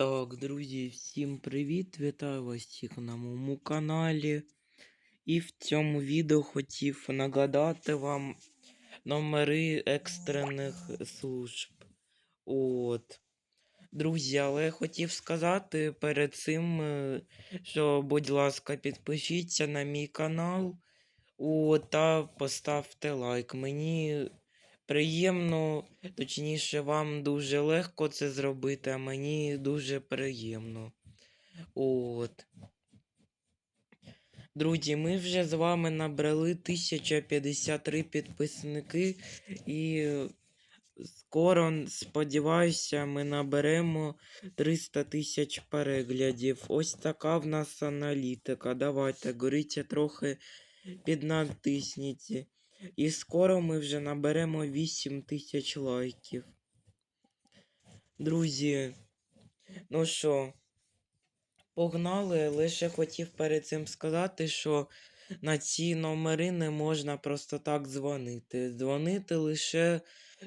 Так, друзі, всім привіт! Вітаю вас всіх на моєму каналі. І в цьому відео хотів нагадати вам номери екстрених служб. От. Друзі, але я хотів сказати перед цим, е, що, будь ласка, підпишіться на мій канал от, та поставте лайк. Мені приємно, точніше, вам дуже легко це зробити, а мені дуже приємно. От. Друзі, ми вже з вами набрали 1053 підписники і скоро, сподіваюся, ми наберемо 300 тисяч переглядів. Ось така в нас аналітика. Давайте, горіться трохи піднатисніть. І скоро ми вже наберемо 8 тисяч лайків. Друзі, ну що, погнали, лише хотів перед цим сказати, що на ці номери не можна просто так дзвонити. Дзвонити лише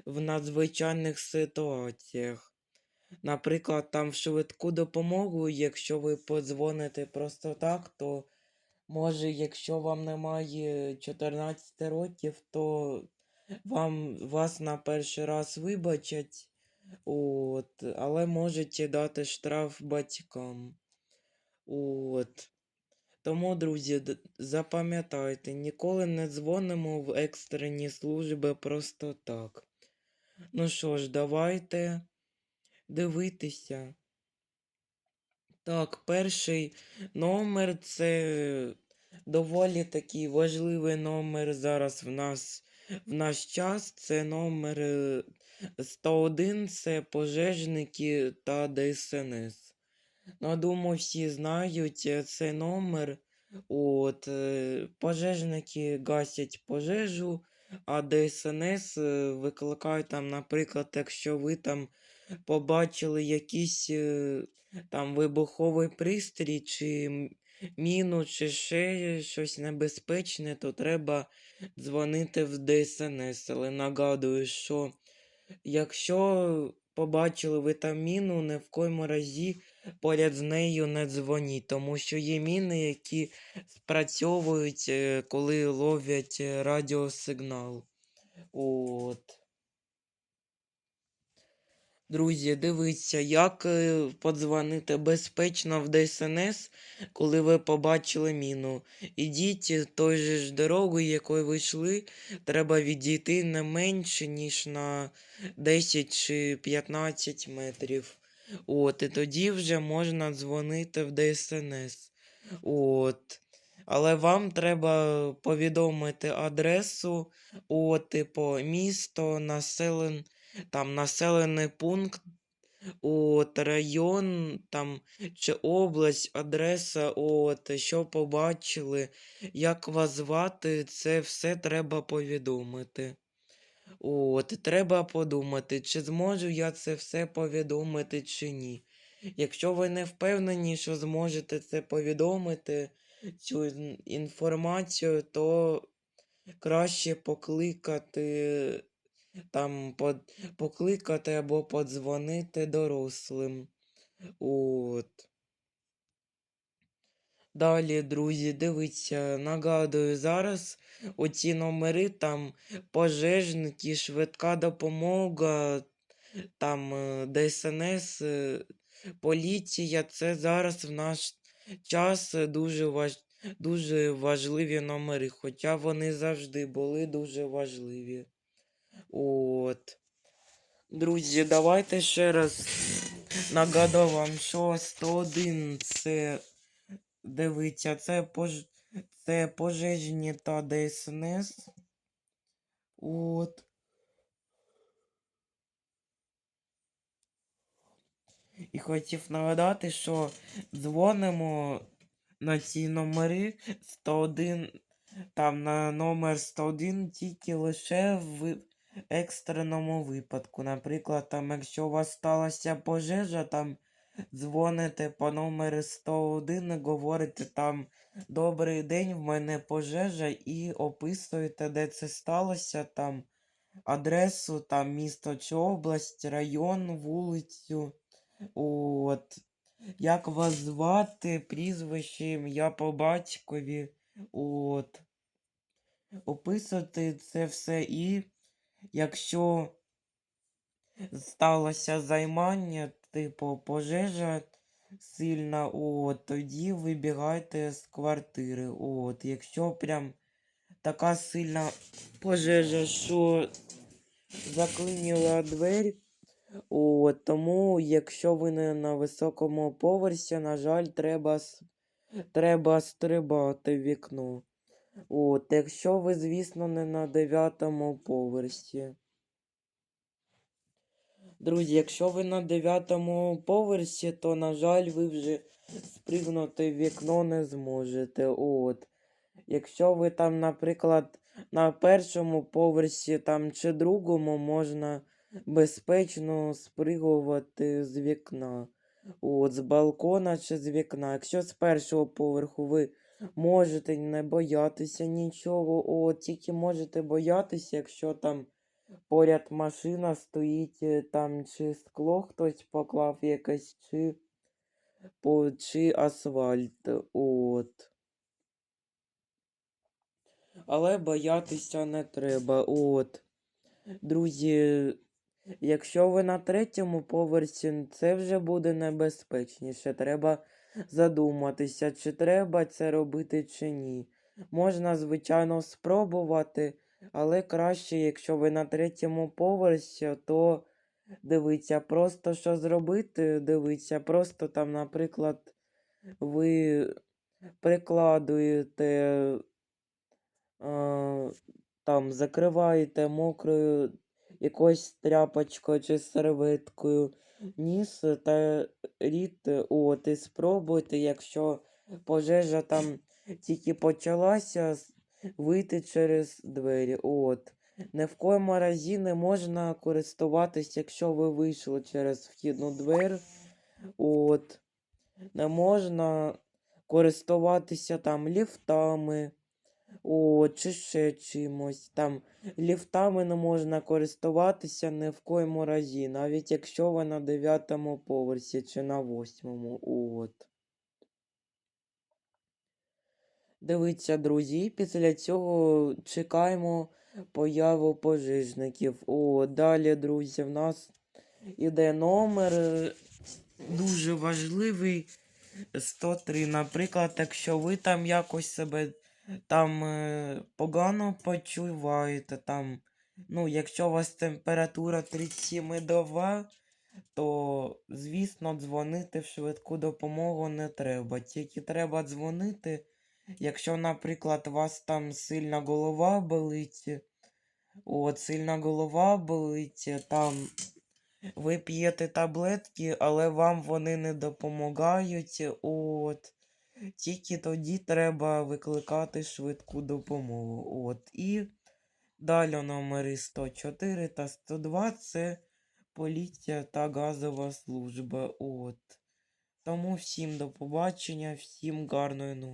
в надзвичайних ситуаціях. Наприклад, там в швидку допомогу, якщо ви подзвоните просто так, то може, якщо вам немає 14 років, то вам вас на перший раз вибачать, от, але можете дати штраф батькам. От. Тому, друзі, запам'ятайте, ніколи не дзвонимо в екстрені служби просто так. Ну що ж, давайте дивитися. Так, перший номер це доволі такий важливий номер зараз в нас в наш час. Це номер е, 101, це пожежники та ДСНС. Ну, думаю, всі знають е, цей номер. От, е, пожежники гасять пожежу, а ДСНС е, викликають там, наприклад, якщо ви там побачили якийсь е, там вибуховий пристрій, чи міну, чи ще щось небезпечне, то треба дзвонити в ДСНС. Але нагадую, що якщо побачили ви там міну, ні в коєму разі поряд з нею не дзвоніть, тому що є міни, які спрацьовують, е, коли ловлять е, радіосигнал. От. Друзі, дивіться, як е, подзвонити безпечно в ДСНС, коли ви побачили міну. Ідіть той же ж дорогою, якою ви йшли, треба відійти не менше, ніж на 10 чи 15 метрів. От, і тоді вже можна дзвонити в ДСНС. От. Але вам треба повідомити адресу, от, типу, місто, населен, там населений пункт, от, район там, чи область, адреса, от, що побачили, як вас звати, це все треба повідомити. От, треба подумати, чи зможу я це все повідомити, чи ні. Якщо ви не впевнені, що зможете це повідомити, цю інформацію, то краще покликати там покликати або подзвонити дорослим. От. Далі, друзі, дивіться, нагадую, зараз оці номери там пожежники, швидка допомога, там е, ДСНС, е, поліція. Це зараз в наш час дуже важ... дуже важливі номери, хоча вони завжди були дуже важливі. От. Друзі, давайте ще раз нагадаю вам, що 101 це дивіться, це пож... це пожежні та ДСНС. От. І хотів нагадати, що дзвонимо на ці номери 101, там на номер 101 тільки лише в екстреному випадку. Наприклад, там, якщо у вас сталася пожежа, там дзвоните по номеру 101 і говорите там Добрий день, в мене пожежа, і описуєте, де це сталося, там адресу, там місто чи область, район, вулицю. От. Як вас звати, прізвище, ім'я по батькові. От. Описати це все і якщо сталося займання, типу пожежа сильна, от, тоді вибігайте з квартири. От. Якщо прям така сильна пожежа, що заклиніла двері. От, тому, якщо ви не на високому поверсі, на жаль, треба, треба стрибати в вікно. От, якщо ви, звісно, не на дев'ятому поверсі. Друзі, якщо ви на дев'ятому поверсі, то, на жаль, ви вже спригнути в вікно не зможете. От. Якщо ви там, наприклад, на першому поверсі там чи другому можна безпечно спригувати з вікна. От, з балкона чи з вікна. Якщо з першого поверху ви можете не боятися нічого, от, тільки можете боятися, якщо там поряд машина стоїть, е, там чи скло хтось поклав якесь, чи, по, чи асфальт. От. Але боятися не треба. От. Друзі, якщо ви на третьому поверсі, це вже буде небезпечніше. Треба задуматися, чи треба це робити, чи ні. Можна, звичайно, спробувати, але краще, якщо ви на третьому поверсі, то дивіться, просто що зробити, дивіться, просто там, наприклад, ви прикладуєте а, там закриваєте мокрою якоюсь тряпочкою чи серветкою ніс та рід, от, і спробуйте, якщо пожежа там тільки почалася, вийти через двері. От. Ні в коєму разі не можна користуватись, якщо ви вийшли через вхідну двері. От. Не можна користуватися там ліфтами. О, чи ще чимось. Там ліфтами не можна користуватися ні в коєму разі, навіть якщо ви на дев'ятому поверсі чи на восьмому. От. Дивіться, друзі, після цього чекаємо появу пожежників. О, далі, друзі, в нас іде номер е, дуже важливий 103. Наприклад, якщо ви там якось себе там е, погано почуваєте, там, ну, якщо у вас температура 37,2, то, звісно, дзвонити в швидку допомогу не треба. Тільки треба дзвонити, якщо, наприклад, у вас там сильна голова болить, от, сильна голова болить, там ви п'єте таблетки, але вам вони не допомагають, от. Тільки тоді треба викликати швидку допомогу. От. І далі номери 104 та 102 це поліція та газова служба. От. Тому всім до побачення, всім гарної ночі.